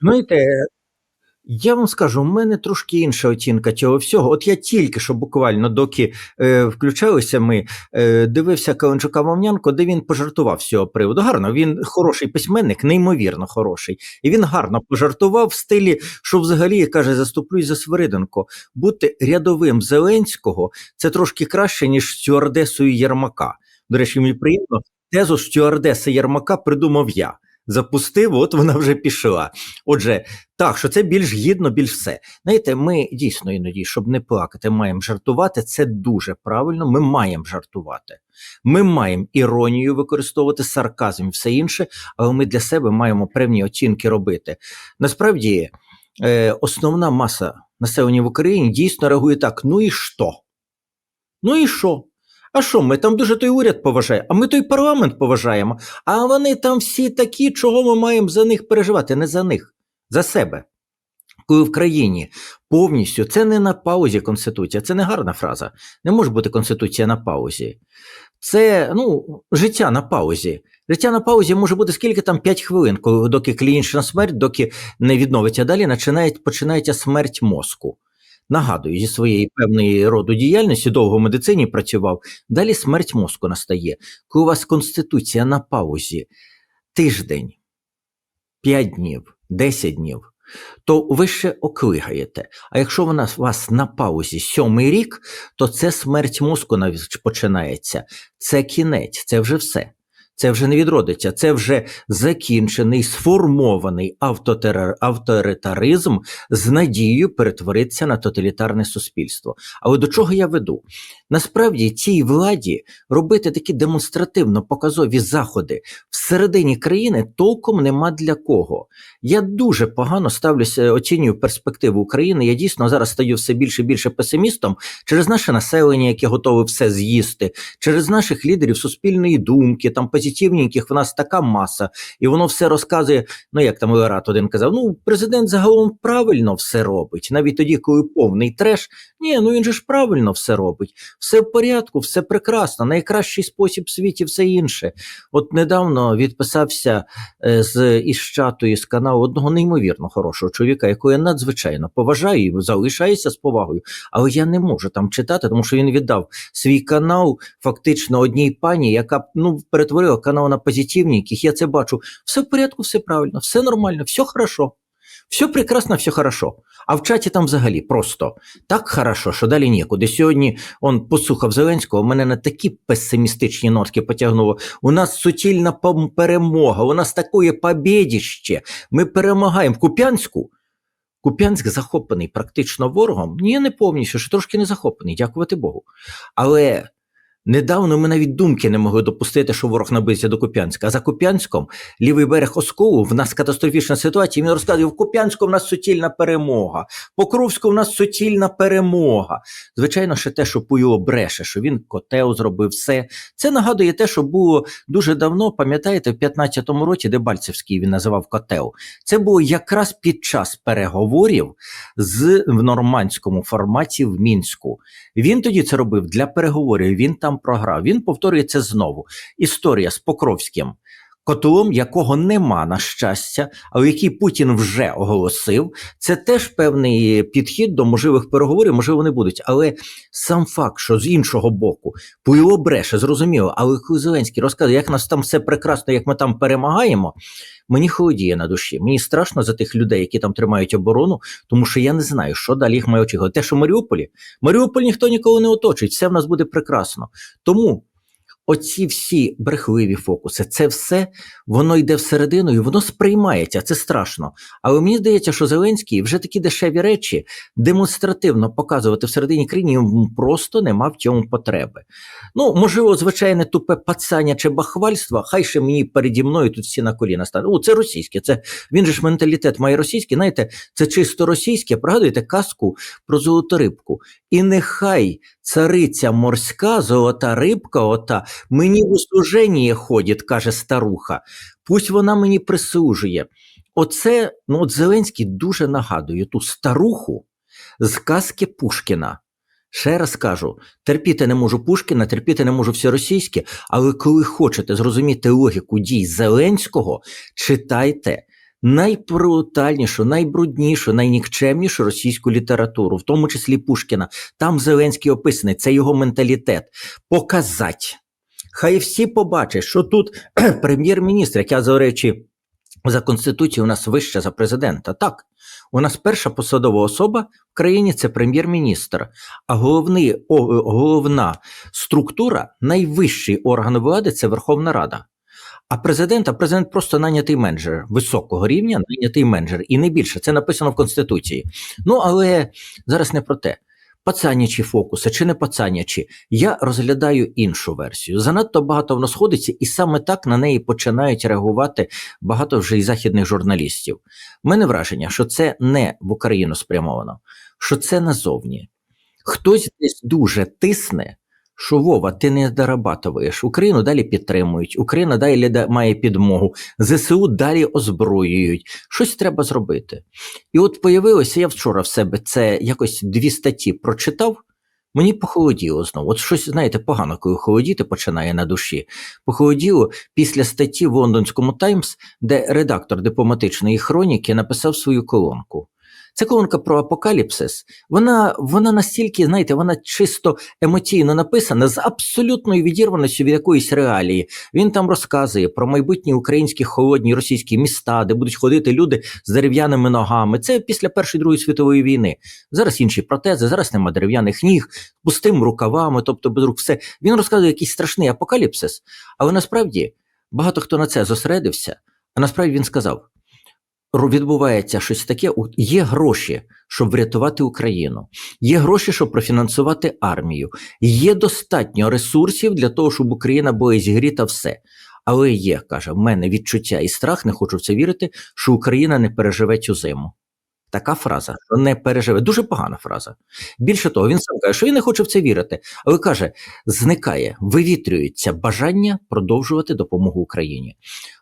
Знаєте, я вам скажу, у мене трошки інша оцінка цього всього. От я тільки що буквально, доки е, включалися ми, е, дивився Каленчука Мовнянко, де він пожартував з цього приводу. Гарно, він хороший письменник, неймовірно хороший. І він гарно пожартував в стилі, що взагалі каже, заступлюсь за Свириденко. Бути рядовим Зеленського це трошки краще, ніж стюардесою Єрмака. До речі, мені приємно, тезу стюардеси Єрмака придумав я. Запустив, от вона вже пішла. Отже, так, що це більш гідно, більш все. Знаєте, ми дійсно іноді, щоб не плакати, маємо жартувати. Це дуже правильно. Ми маємо жартувати. Ми маємо іронію використовувати, сарказм і все інше, але ми для себе маємо певні оцінки робити. Насправді, е, основна маса населення в Україні дійсно реагує так: ну і що? Ну і що? А що, ми там дуже той уряд поважаємо, а ми той парламент поважаємо. А вони там всі такі, чого ми маємо за них переживати? Не за них, за себе. Коли в країні повністю це не на паузі Конституція, це не гарна фраза. Не може бути Конституція на паузі. Це ну, життя на паузі. Життя на паузі може бути скільки там 5 хвилин, коли доки клінічна смерть, доки не відновиться далі, починає, починається смерть мозку. Нагадую, зі своєї певної роду діяльності довго в медицині працював. Далі смерть мозку настає. Коли у вас конституція на паузі тиждень, 5 днів, 10 днів, то ви ще оклигаєте. А якщо вона у вас на паузі сьомий рік, то це смерть мозку починається. Це кінець, це вже все. Це вже не відродиться, це вже закінчений, сформований авторитаризм з надією перетворитися на тоталітарне суспільство. Але до чого я веду? Насправді цій владі робити такі демонстративно показові заходи всередині країни толком нема для кого. Я дуже погано ставлюся, оцінюю перспективу України. Я дійсно зараз стаю все більше і більше песимістом через наше населення, яке готове все з'їсти, через наших лідерів суспільної думки, там позитивненьких в нас така маса, і воно все розказує. Ну як там Лерат один казав: ну президент загалом правильно все робить, навіть тоді, коли повний треш. Ні, ну він же ж правильно все робить. Все в порядку, все прекрасно, найкращий спосіб в світі, все інше. От недавно відписався е, з із чату із каналу одного неймовірно хорошого чоловіка, якого я надзвичайно поважаю і залишаюся з повагою, але я не можу там читати, тому що він віддав свій канал фактично одній пані, яка ну перетворила канал на позитивненьких. Я це бачу. Все в порядку, все правильно, все нормально, все хорошо. Все прекрасно, все хорошо. А в чаті там взагалі просто так хорошо, що далі нікуди. Сьогодні он послухав Зеленського, мене на такі песимістичні нотки потягнуло. У нас суцільна перемога, у нас таке побєдіще. Ми перемагаємо Куп'янську. Куп'янськ захоплений практично ворогом. Ні, не повністю, що трошки не захоплений, дякувати Богу. Але недавно ми навіть думки не могли допустити, що ворог наблизиться до Куп'янська. А за Куп'янськом лівий берег Осколу в нас катастрофічна ситуація. Він розказує, в Куп'янську в нас суцільна перемога, Покровську в нас суцільна перемога. Звичайно, ще те, що Пуйло бреше, що він котел зробив все. Це нагадує те, що було дуже давно, пам'ятаєте, в 15-му році, де Бальцевський він називав котел. Це було якраз під час переговорів з в нормандському форматі в Мінську. Він тоді це робив для переговорів. Він там програв. Він повторюється знову. Історія з Покровським. Котлом, якого нема на щастя, але який Путін вже оголосив, це теж певний підхід до можливих переговорів, можливо, вони будуть. Але сам факт, що з іншого боку Пуйло бреше, зрозуміло, але коли Зеленський розказує, як нас там все прекрасно, як ми там перемагаємо, мені холодіє на душі. Мені страшно за тих людей, які там тримають оборону, тому що я не знаю, що далі їх має очікувати. Те, що в Маріуполі, Маріуполь ніхто ніколи не оточить, все в нас буде прекрасно. Тому. Оці всі брехливі фокуси, це все воно йде всередину і воно сприймається. Це страшно. Але мені здається, що Зеленський вже такі дешеві речі демонстративно показувати всередині країни йому просто нема в цьому потреби. Ну, можливо, звичайне тупе пацання чи бахвальство, хай ще мені переді мною тут всі на коліна стануть. О, це російське. Це він же ж менталітет має російський. Знаєте, це чисто російське. Пригадуєте казку про золоту рибку. І нехай цариця морська, золота рибка, ота мені в услуження ходить, каже старуха. Пусть вона мені прислужує. Оце ну от Зеленський дуже нагадує ту старуху з казки Пушкіна. Ще раз кажу: терпіти не можу Пушкіна, терпіти не можу все російське, але коли хочете зрозуміти логіку дій Зеленського, читайте найбрутальнішу, найбруднішу, найнікчемнішу російську літературу, в тому числі Пушкіна. Там Зеленський описаний, це його менталітет. Показать. Хай всі побачать, що тут прем'єр-міністр, як я за речі, за конституцією у нас вища за президента. Так, у нас перша посадова особа в країні це прем'єр-міністр, а головний, о, головна структура, найвищий орган влади це Верховна Рада. А президент, а президент просто нанятий менеджер високого рівня, нанятий менеджер, і не більше. Це написано в Конституції. Ну але зараз не про те. Пацанячі фокуси чи не пацанячі, я розглядаю іншу версію. Занадто багато воно сходиться, і саме так на неї починають реагувати багато вже і західних журналістів. У мене враження, що це не в Україну спрямовано, що це назовні. Хтось десь дуже тисне, що Вова, ти не дорабатуєш. Україну далі підтримують, Україна далі має підмогу, ЗСУ далі озброюють. Щось треба зробити. І от появилося, я вчора в себе це якось дві статті прочитав. Мені похолоділо знову. От щось, знаєте, погано, коли холодіти починає на душі. Похолоділо після статті в лондонському Таймс, де редактор дипломатичної хроніки написав свою колонку. Це колонка про апокаліпсис. Вона, вона настільки, знаєте, вона чисто емоційно написана з абсолютною відірваністю від якоїсь реалії. Він там розказує про майбутні українські холодні російські міста, де будуть ходити люди з дерев'яними ногами. Це після Першої Другої світової війни. Зараз інші протези, зараз нема дерев'яних ніг, пустим рукавами, тобто без рук все. Він розказує якийсь страшний апокаліпсис, але насправді багато хто на це зосередився, а насправді він сказав: «Ру- відбувається щось таке, є гроші, щоб врятувати Україну, є гроші, щоб профінансувати армію, є достатньо ресурсів для того, щоб Україна була зігріта все. Але є, каже, в мене відчуття і страх, не хочу в це вірити, що Україна не переживе цю зиму. Така фраза, не переживе. Дуже погана фраза. Більше того, він сам каже, що він не хоче в це вірити. Але каже, зникає, вивітрюється бажання продовжувати допомогу Україні.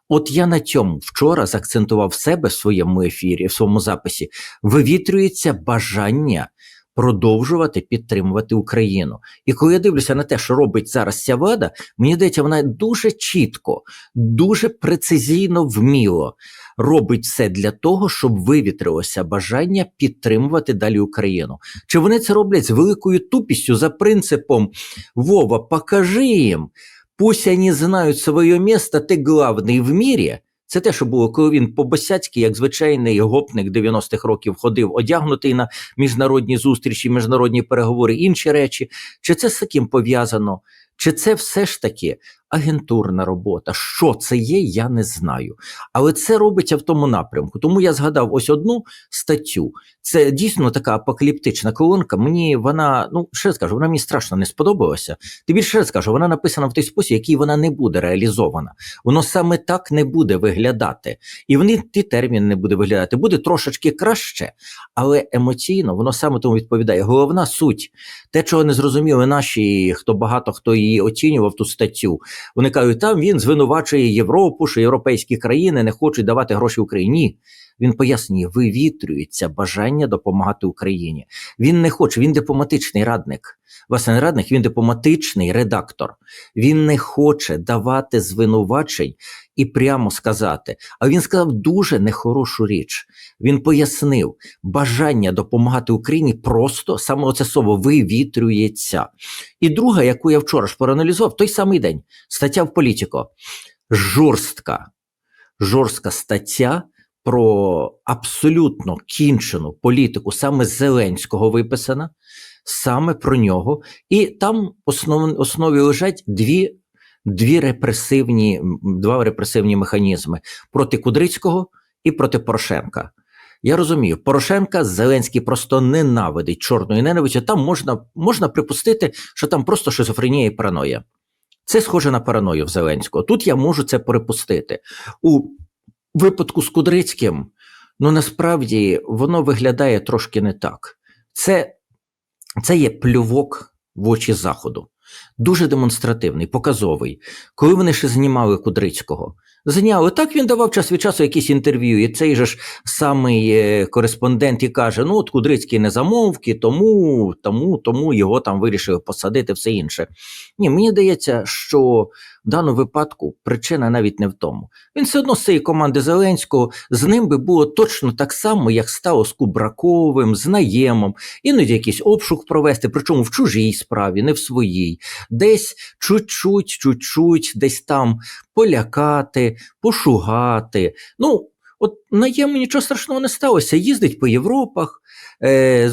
От я на цьому вчора заакцентував себе в своєму ефірі, в своєму записі. Вивітрюється бажання продовжувати підтримувати Україну. І коли я дивлюся на те, що робить зараз ця влада, мені здається, вона дуже чітко, дуже прецизійно вміло робить все для того, щоб вивітрилося бажання підтримувати далі Україну. Чи вони це роблять з великою тупістю за принципом Вова, покажи їм, пусть вони знають своє місце, ти главний в мірі. Це те, що було, коли він по-босяцьки, як звичайний гопник 90-х років ходив, одягнутий на міжнародні зустрічі, міжнародні переговори, інші речі. Чи це з таким пов'язано? Чи це все ж таки агентурна робота? Що це є, я не знаю. Але це робиться в тому напрямку. Тому я згадав ось одну статтю. Це дійсно така апокаліптична колонка. Мені вона, ну ще раз скажу, вона мені страшно не сподобалася. Тим більше раз скажу, вона написана в той спосіб, який вона не буде реалізована. Воно саме так не буде виглядати. І вони ті термін не буде виглядати. Буде трошечки краще, але емоційно воно саме тому відповідає. Головна суть, те, чого не зрозуміли наші, хто багато хто її оцінював ту статтю. Вони кажуть, там він звинувачує Європу, що європейські країни не хочуть давати гроші Україні. Ні. Він пояснює, вивітрюється бажання допомагати Україні. Він не хоче, він дипломатичний радник. Власне, не радник, він дипломатичний редактор. Він не хоче давати звинувачень і прямо сказати. А він сказав дуже нехорошу річ. Він пояснив, бажання допомагати Україні просто саме оце слово вивітрюється. І друга, яку я вчора ж проаналізував, той самий день стаття в Політіко. Жорстка, жорстка стаття про абсолютно кінчену політику саме Зеленського виписана, саме про нього. І там основ, основі лежать дві, дві репресивні, два репресивні механізми проти Кудрицького і проти Порошенка. Я розумію, Порошенка Зеленський просто ненавидить чорною ненавистю. Там можна, можна припустити, що там просто шизофренія і параноя. Це схоже на параною в Зеленського. Тут я можу це припустити. У випадку з Кудрицьким, ну насправді воно виглядає трошки не так. Це, це є плювок в очі Заходу. Дуже демонстративний, показовий. Коли вони ще знімали Кудрицького, зняли так, він давав час від часу якісь інтерв'ю, і цей же ж самий е, кореспондент і каже: ну, от Кудрицький не замовки, тому, тому, тому його там вирішили посадити, все інше. Ні, мені здається, що в даному випадку причина навіть не в тому. Він все одно з цієї команди Зеленського з ним би було точно так само, як стало з Кубраковим, з Наємом, іноді якийсь обшук провести, причому в чужій справі, не в своїй, десь чуть-чуть, чуть-чуть, десь там полякати, пошугати. Ну, от наєму нічого страшного не сталося. Їздить по Європах, е,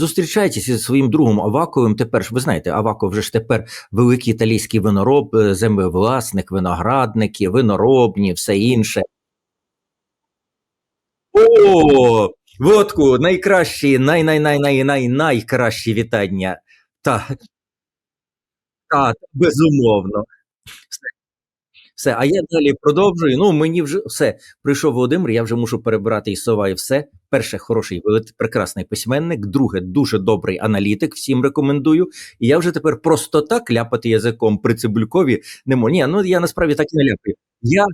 зі своїм другом Аваковим. Тепер ж ви знаєте, Аваков вже ж тепер великий італійський винороб, е, землевласник, виноградники, виноробні, все інше. О, Водку, найкращі, най-най-най-най-най-найкращі вітання. Так, так, безумовно. Все. А я далі продовжую. Ну, мені вже все. Прийшов Володимир, я вже мушу перебирати і сова, і все. Перше, хороший, прекрасний письменник. Друге, дуже добрий аналітик. Всім рекомендую. І я вже тепер просто так ляпати язиком при Цибулькові не можу. Ні, ну я насправді так і не ляпаю. Я,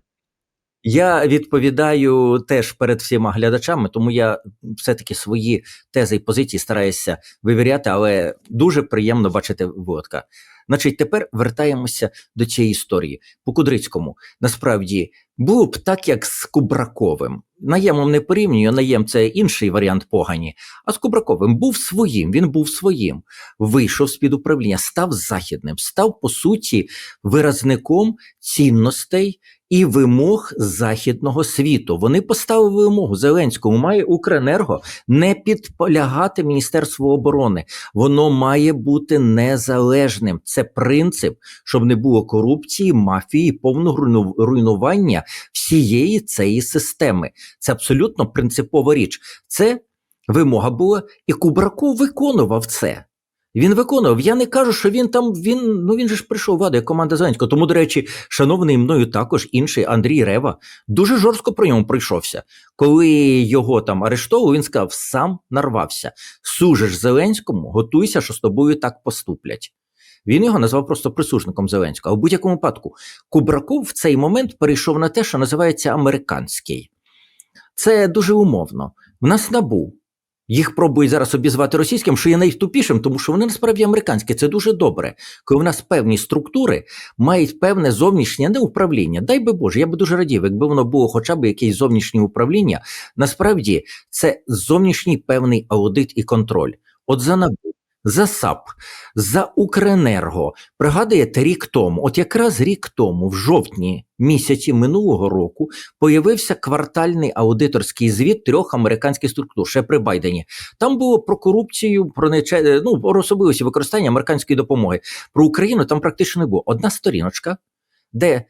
я відповідаю теж перед всіма глядачами, тому я все-таки свої тези і позиції стараюся вивіряти, але дуже приємно бачити Водка. Значить, тепер вертаємося до цієї історії. По Кудрицькому насправді було б так, як з Кубраковим. Наємом не порівнюю, наєм це інший варіант погані. А з Кубраковим був своїм, він був своїм. Вийшов з під управління, став західним, став по суті виразником цінностей і вимог західного світу. Вони поставили вимогу Зеленському. Має Укренерго не підполягати Міністерству оборони. Воно має бути незалежним. Це принцип, щоб не було корупції, мафії, повного руйну- руйнування всієї цієї системи. Це абсолютно принципова річ. Це вимога була, і Кубраков виконував це. Він виконував. Я не кажу, що він там він ну він же ж прийшов владу як команда Зеленського. Тому, до речі, шановний мною також інший Андрій Рева дуже жорстко про ньому прийшовся. Коли його там арештовували, він сказав: сам нарвався. Сужиш Зеленському, готуйся, що з тобою так поступлять. Він його назвав просто присужником Зеленського. А в будь-якому випадку Кубраков в цей момент перейшов на те, що називається американський. Це дуже умовно. В нас набув. Їх пробують зараз обізвати російським, що є найтупішим, тому що вони насправді американські. Це дуже добре. Коли в нас певні структури мають певне зовнішнє не управління. Дай би Боже, я би дуже радів, якби воно було хоча б якесь зовнішнє управління. Насправді це зовнішній певний аудит і контроль. От за НАБУ, за САП, за Укренерго. Пригадуєте, рік тому, от якраз рік тому, в жовтні місяці минулого року, появився квартальний аудиторський звіт трьох американських структур, ще при Байдені. Там було про корупцію, про нече... ну, про особливості використання американської допомоги. Про Україну там практично не було. Одна сторіночка, де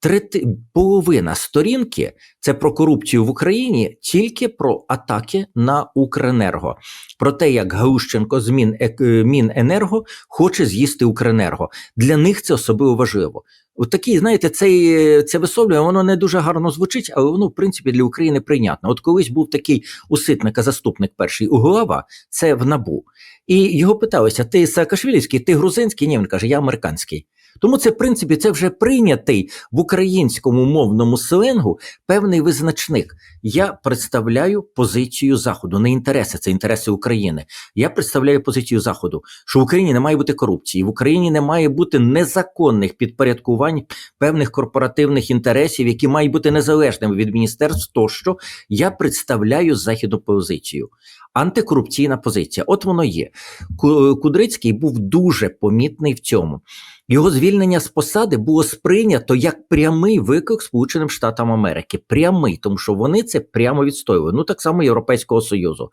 трети... половина сторінки це про корупцію в Україні, тільки про атаки на Укренерго, про те, як Галущенко з Мін... Міненерго хоче з'їсти Укренерго. Для них це особливо важливо. От такі, знаєте, це, це висловлювання, воно не дуже гарно звучить, але воно, в принципі, для України прийнятно. От колись був такий у заступник перший Углава, це в НАБУ. І його питалися: ти Саакашвілівський, ти грузинський? Ні, він каже, я американський. Тому це, в принципі, це вже прийнятий в українському мовному сленгу певний визначник. Я представляю позицію Заходу, не інтереси, це інтереси України. Я представляю позицію Заходу, що в Україні не має бути корупції, в Україні не має бути незаконних підпорядкувань певних корпоративних інтересів, які мають бути незалежними від міністерств. Тощо я представляю західну позицію. Антикорупційна позиція. От воно є. Ку- Кудрицький був дуже помітний в цьому. Його звільнення з посади було сприйнято як прямий виклик Сполученим Штатам Америки. Прямий, тому що вони це прямо відстоювали. Ну так само Європейського Союзу.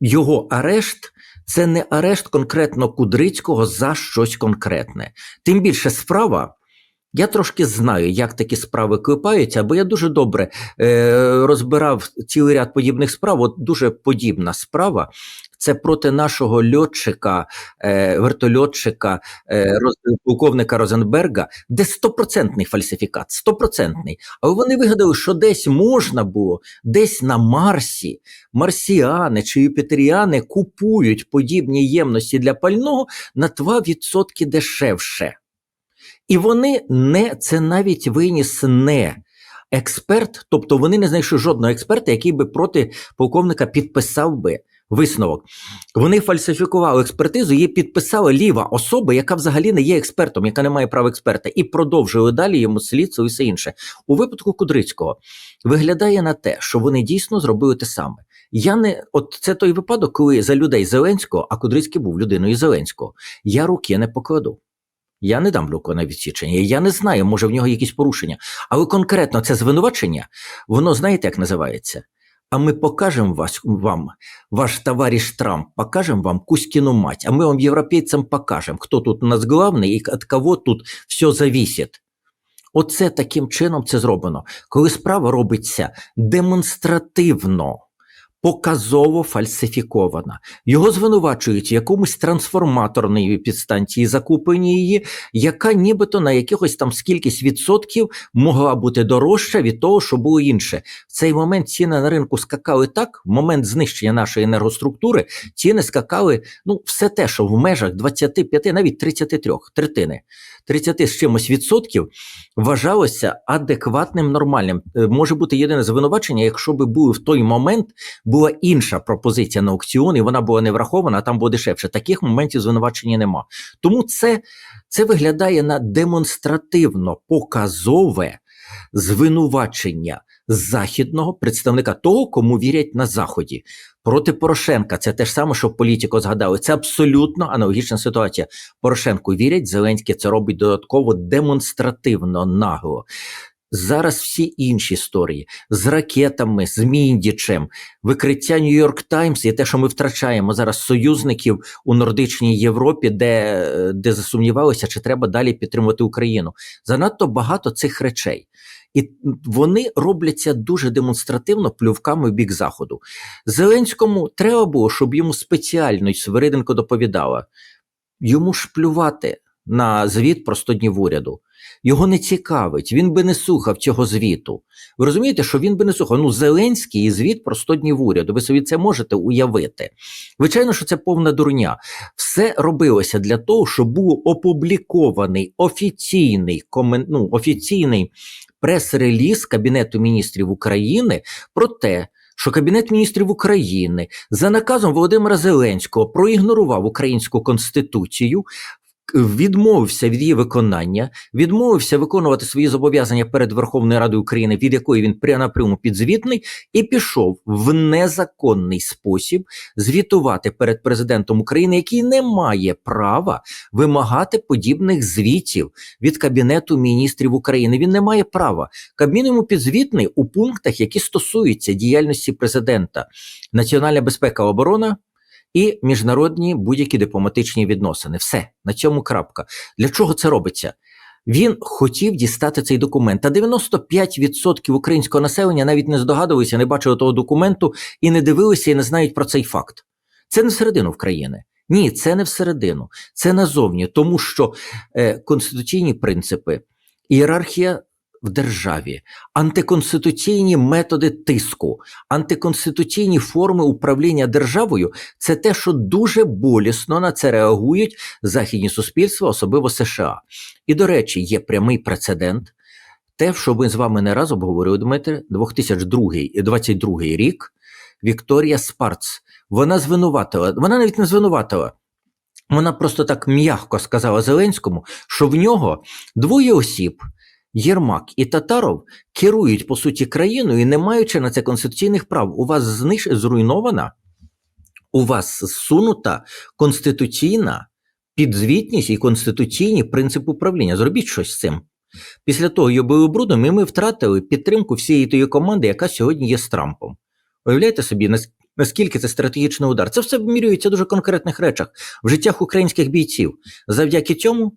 Його арешт це не арешт конкретно Кудрицького за щось конкретне. Тим більше справа. Я трошки знаю, як такі справи клепаються, бо я дуже добре е, розбирав цілий ряд подібних справ. От дуже подібна справа. Це проти нашого льотчика, е, вертольотчика, е, роз, полковника Розенберга, де стопроцентний фальсифікат, стопроцентний. Але вони вигадали, що десь можна було, десь на Марсі марсіани чи юпітеріани купують подібні ємності для пального на 2% дешевше. І вони не це навіть виніс не експерт, тобто вони не знайшли жодного експерта, який би проти полковника підписав би Висновок. Вони фальсифікували експертизу, її підписала ліва особа, яка взагалі не є експертом, яка не має права експерта, і продовжує далі йому слідство і все інше. У випадку Кудрицького виглядає на те, що вони дійсно зробили те саме. Я не от це той випадок, коли за людей Зеленського, а Кудрицький був людиною Зеленського. Я руки не покладу. Я не дам руку на відсічення. Я не знаю, може в нього якісь порушення. Але конкретно це звинувачення, воно знаєте, як називається? А ми покажемо вас, вам, ваш товариш Трамп, покажемо вам Кузькину мать, а ми вам, європейцям, покажемо, хто тут у нас главний і від кого тут все зависить. Оце таким чином це зроблено. Коли справа робиться демонстративно, показово фальсифікована. Його звинувачують в якомусь трансформаторної підстанції, закупленні її, яка нібито на якихось там скількись відсотків могла бути дорожча від того, що було інше. В цей момент ціни на ринку скакали так, в момент знищення нашої енергоструктури ціни скакали, ну, все те, що в межах 25, навіть 33 третини. 30 з чимось відсотків вважалося адекватним нормальним. Е, Може бути єдине звинувачення, якщо би були в той момент була інша пропозиція на аукціон, і вона була не врахована, а там було дешевше. Таких моментів звинувачення нема. Тому це, це виглядає на демонстративно показове звинувачення західного представника того, кому вірять на заході. Проти Порошенка це те ж саме, що політико згадали. Це абсолютно аналогічна ситуація. Порошенку вірять, Зеленський це робить додатково демонстративно нагло. Зараз всі інші історії з ракетами, з Міндічем, викриття Нью-Йорк Таймс і те, що ми втрачаємо зараз союзників у нордичній Європі, де, де засумнівалися, чи треба далі підтримувати Україну. Занадто багато цих речей. І вони робляться дуже демонстративно плювками в бік заходу. Зеленському треба було, щоб йому спеціально Свириденко доповідала. Йому ж плювати на звіт про 100 днів уряду. Його не цікавить, він би не слухав цього звіту. Ви розумієте, що він би не слухав. Ну, Зеленський і звіт про 100 днів уряду. Ви собі це можете уявити. Звичайно, що це повна дурня. Все робилося для того, щоб був опублікований офіційний комен... ну, офіційний прес-реліз Кабінету міністрів України про те, що Кабінет міністрів України за наказом Володимира Зеленського проігнорував українську конституцію. Відмовився від її виконання, відмовився виконувати свої зобов'язання перед Верховною Радою України, від якої він напряму підзвітний, і пішов в незаконний спосіб звітувати перед президентом України, який не має права вимагати подібних звітів від Кабінету міністрів України. Він не має права. Кабмін йому підзвітний у пунктах, які стосуються діяльності президента, національна безпека оборона і міжнародні будь-які дипломатичні відносини. Все на цьому крапка. Для чого це робиться? Він хотів дістати цей документ. Та 95% українського населення навіть не здогадувалися, не бачили того документу і не дивилися, і не знають про цей факт. Це не всередину країни. Ні, це не всередину, це назовні, тому що е, конституційні принципи, ієрархія в державі, антиконституційні методи тиску, антиконституційні форми управління державою це те, що дуже болісно на це реагують західні суспільства, особливо США. І, до речі, є прямий прецедент. Те, що ми з вами не раз обговорювали, Дмитре, 2022 рік Вікторія Спарц. Вона звинуватила, вона навіть не звинуватила. Вона просто так м'яко сказала Зеленському, що в нього двоє осіб, Єрмак і Татаров керують по суті країною не маючи на це конституційних прав. У вас зниж... зруйнована, у вас зсунута конституційна підзвітність і конституційні принципи управління. Зробіть щось з цим. Після того йобили брудом, і ми втратили підтримку всієї тієї команди, яка сьогодні є з Трампом. Уявляєте собі, наскільки це стратегічний удар? Це все вимірюється в дуже конкретних речах в життях українських бійців. Завдяки цьому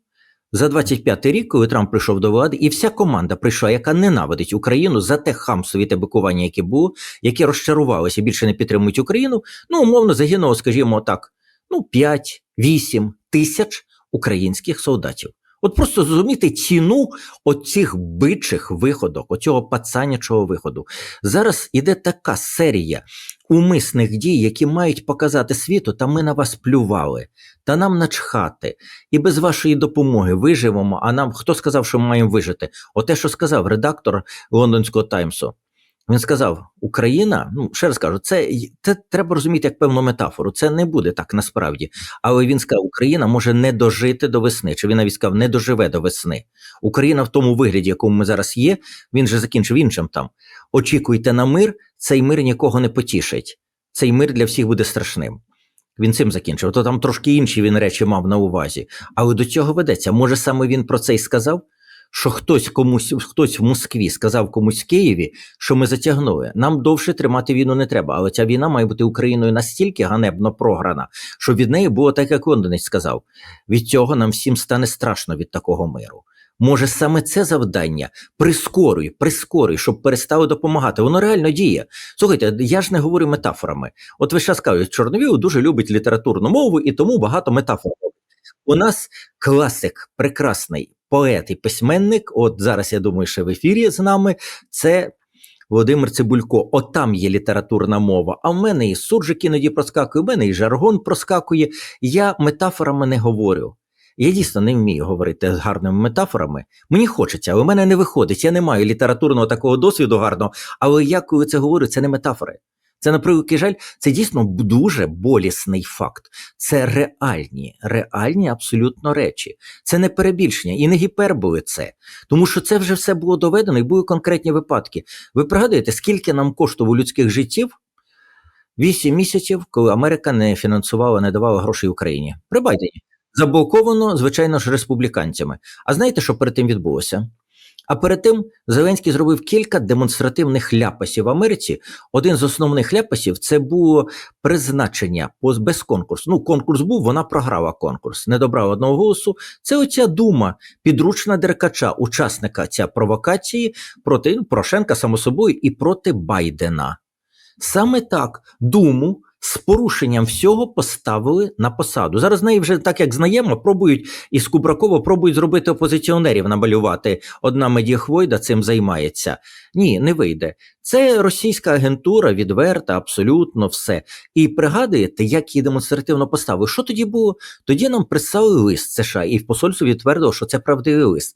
за 25-й рік, коли Трамп прийшов до влади, і вся команда прийшла, яка ненавидить Україну за те хамство і те бикування, яке було, які розчарувалися, більше не підтримують Україну. Ну, умовно, загинуло, скажімо так, ну, 5-8 тисяч українських солдатів. От просто зрозуміти ціну оцих бичих виходок, оцього пацанячого виходу. Зараз іде така серія умисних дій, які мають показати світу, та ми на вас плювали, та нам начхати. І без вашої допомоги виживемо. А нам хто сказав, що ми маємо вижити? Оте, що сказав редактор Лондонського Таймсу. Він сказав: Україна, ну ще раз кажу, це, це треба розуміти як певну метафору. Це не буде так насправді. Але він сказав, Україна може не дожити до весни. Чи він навіть сказав, не доживе до весни. Україна в тому вигляді, якому ми зараз є. Він же закінчив іншим там. Очікуйте на мир, цей мир нікого не потішить. Цей мир для всіх буде страшним. Він цим закінчив. То там трошки інші він речі мав на увазі. Але до цього ведеться. Може, саме він про це й сказав? Що хтось комусь, хтось в Москві сказав комусь в Києві, що ми затягнули. Нам довше тримати війну не треба, але ця війна має бути Україною настільки ганебно програна, що від неї було так, як Лондонець сказав. Від цього нам всім стане страшно від такого миру. Може, саме це завдання прискорюй, прискорюй, щоб перестали допомагати. Воно реально діє. Слухайте, я ж не говорю метафорами. От ви зараз кажуть, Чорновіл дуже любить літературну мову і тому багато метафор. У нас класик прекрасний поет і письменник. От зараз я думаю, що в ефірі з нами це. Володимир Цибулько, от там є літературна мова. А в мене і суржик іноді проскакує, в мене і жаргон проскакує. Я метафорами не говорю. Я дійсно не вмію говорити з гарними метафорами. Мені хочеться, але в мене не виходить. Я не маю літературного такого досвіду гарного. Але я коли це говорю, це не метафори. Це, на превеликий жаль, це дійсно дуже болісний факт. Це реальні, реальні абсолютно речі. Це не перебільшення і не гіперболи це. Тому що це вже все було доведено і були конкретні випадки. Ви пригадуєте, скільки нам коштувало людських життів? Вісім місяців, коли Америка не фінансувала, не давала грошей Україні. При Байдені. Заблоковано, звичайно ж, республіканцями. А знаєте, що перед тим відбулося? А перед тим Зеленський зробив кілька демонстративних ляпасів в Америці. Один з основних ляпасів це було призначення без конкурсу. Ну, конкурс був, вона програла конкурс, не добрала одного голосу. Це оця дума підручна деркача, учасника ця провокації проти ну, Порошенка, само собою, і проти Байдена. Саме так думу з порушенням всього поставили на посаду. Зараз неї вже так як знаємо, пробують із Кубракова пробують зробити опозиціонерів намалювати. Одна медіахвойда цим займається. Ні, не вийде. Це російська агентура, відверта, абсолютно все. І пригадуєте, як її демонстративно поставили. Що тоді було? Тоді нам прислали лист США, і в посольстві відтвердило, що це правдивий лист.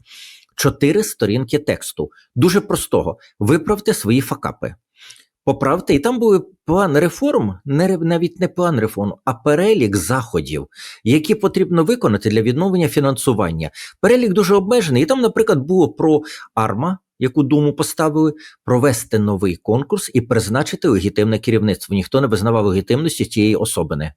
Чотири сторінки тексту. Дуже простого. Виправте свої факапи поправте, і там були план реформ, не навіть не план реформ, а перелік заходів, які потрібно виконати для відновлення фінансування. Перелік дуже обмежений. І там, наприклад, було про АРМА, яку думу поставили, провести новий конкурс і призначити легітимне керівництво. Ніхто не визнавав легітимності цієї особини.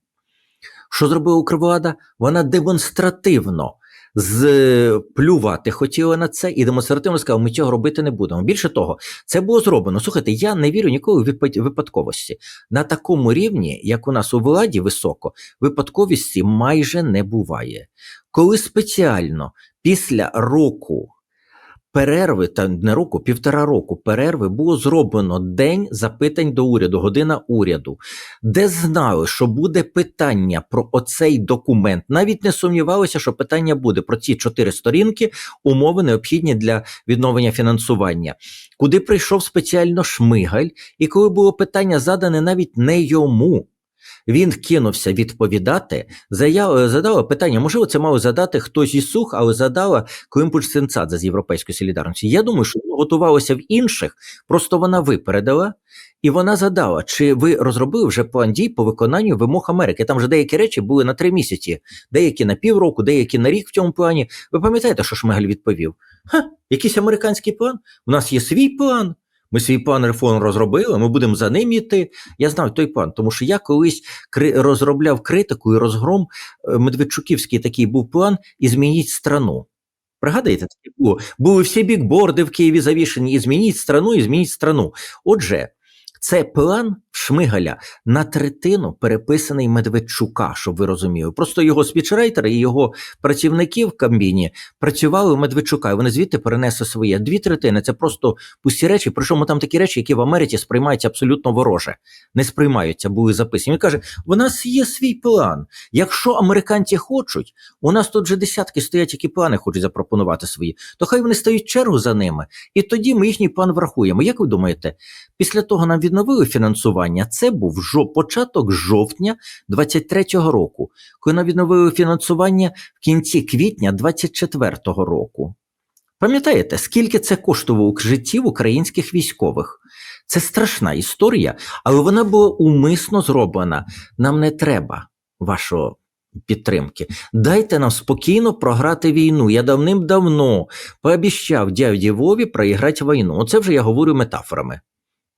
Що зробила Укрвлада? Вона демонстративно зплювати хотіли на це і демонстративно сказали, ми цього робити не будемо. Більше того, це було зроблено. Слухайте, я не вірю ніколи в випадковості. На такому рівні, як у нас у владі високо, випадковості майже не буває. Коли спеціально після року перерви, та не року, півтора року перерви було зроблено день запитань до уряду, година уряду, де знали, що буде питання про оцей документ. Навіть не сумнівалися, що питання буде про ці чотири сторінки, умови необхідні для відновлення фінансування. Куди прийшов спеціально Шмигаль, і коли було питання задане навіть не йому. Він кинувся відповідати, заяв, задала питання, можливо, це мав задати хтось із сух, але задала Климпуч Сенцадзе з Європейської солідарності. Я думаю, що готувалося в інших, просто вона випередила. І вона задала, чи ви розробили вже план дій по виконанню вимог Америки? Там вже деякі речі були на три місяці, деякі на півроку, деякі на рік в цьому плані. Ви пам'ятаєте, що Шмигаль відповів? Ха, якийсь американський план? У нас є свій план. Ми свій план реформ розробили, ми будемо за ним іти. Я знав той план, тому що я колись розробляв критику і розгром е, Медведчуківський такий був план і змініть страну. Пригадаєте, було? Були всі бікборди в Києві завішені, і змініть страну, і змініть страну. Отже, це план Шмигаля на третину переписаний Медведчука, щоб ви розуміли. Просто його спічрайтери і його працівники в Камбіні працювали у Медведчука, і вони звідти перенесли своє. Дві третини це просто пусті речі. Причому там такі речі, які в Америці сприймаються абсолютно вороже, не сприймаються, були записані. Він каже: у нас є свій план. Якщо американці хочуть, у нас тут вже десятки стоять, які плани хочуть запропонувати свої, то хай вони стають чергу за ними, і тоді ми їхній план врахуємо. Як ви думаєте, після того нам відновили фінансування? Це був жо початок жовтня 23-го року, коли відновили фінансування в кінці квітня 24-го року. Пам'ятаєте, скільки це коштувало життів українських військових? Це страшна історія, але вона була умисно зроблена. Нам не треба вашої підтримки. Дайте нам спокійно програти війну. Я давним-давно пообіщав дяді Вові проіграти війну. Оце вже я говорю метафорами.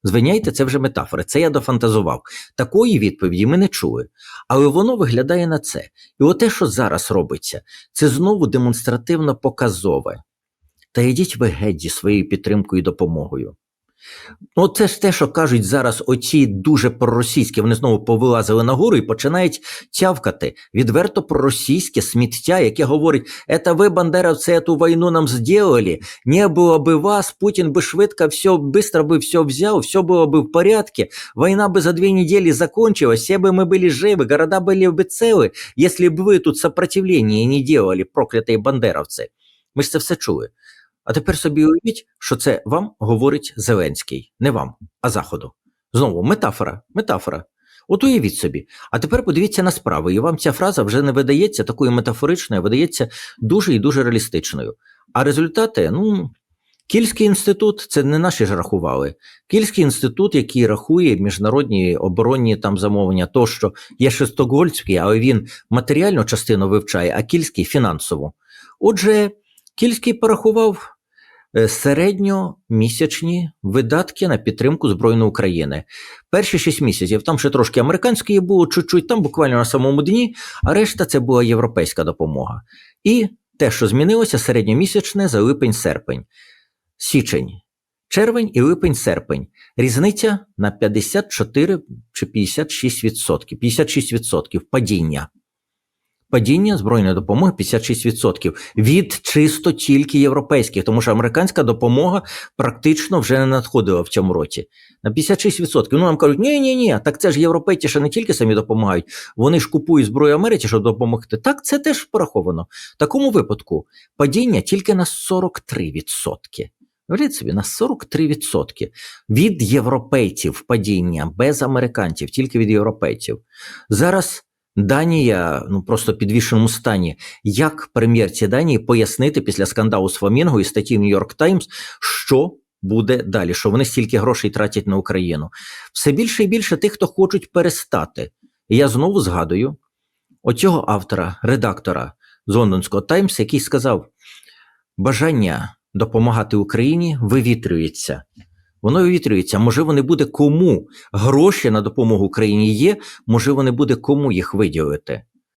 Звиняйте, це вже метафори, це я дофантазував. Такої відповіді ми не чули. Але воно виглядає на це. І оте, що зараз робиться, це знову демонстративно показове. Та йдіть ви геть зі своєю підтримкою і допомогою. Ну, це ж те, що кажуть зараз оці дуже проросійські, вони знову повилазили нагору і починають тявкати відверто проросійське сміття, яке говорить, это ви, бандеровці, эту війну нам зробили, не було би вас, Путін би швидко все, быстро би все взяв, все було би в порядке, война бы за две недели закончилась, все бы мы были живы, города были бы целы, если бы ви тут сопротивление не делали, проклятые бандеровці. Ми ж це все чули. А тепер собі уявіть, що це вам говорить Зеленський, не вам, а Заходу. Знову метафора, метафора. От уявіть собі. А тепер подивіться на справи, і вам ця фраза вже не видається такою метафоричною, а видається дуже і дуже реалістичною. А результати, ну, Кільський інститут, це не наші ж рахували. Кільський інститут, який рахує міжнародні оборонні там замовлення, тощо є ще Стокгольмський, але він матеріальну частину вивчає, а Кільський фінансову. Отже, Кільський порахував середньомісячні видатки на підтримку Збройної України. Перші шість місяців там ще трошки американської було чуть-чуть, там буквально на самому дні, а решта це була європейська допомога. І те, що змінилося, середньомісячне за липень-серпень. Січень, червень і липень-серпень. Різниця на 54 чи 56%. 56% падіння. Падіння збройної допомоги 56% від чисто тільки європейських, тому що американська допомога практично вже не надходила в цьому році. На 56%. Ну нам кажуть, ні, ні, ні, так це ж європейці ще не тільки самі допомагають, вони ж купують зброю Америці, щоб допомогти. Так, це теж пораховано. В такому випадку падіння тільки на 43%. Уявіть собі, на 43% від європейців падіння без американців, тільки від європейців. Зараз Данія ну просто підвішеному стані. Як прем'єрці Данії пояснити після скандалу з Фламінго і статті Нью-Йорк Таймс, що буде далі, що вони стільки грошей тратять на Україну? Все більше і більше тих, хто хочуть перестати. І я знову згадую оцього автора, редактора з Лондонського Таймс, який сказав: бажання допомагати Україні вивітрюється. Воно вивітрюється. Можливо, не буде кому гроші на допомогу Україні є, можливо, не буде кому їх виділити.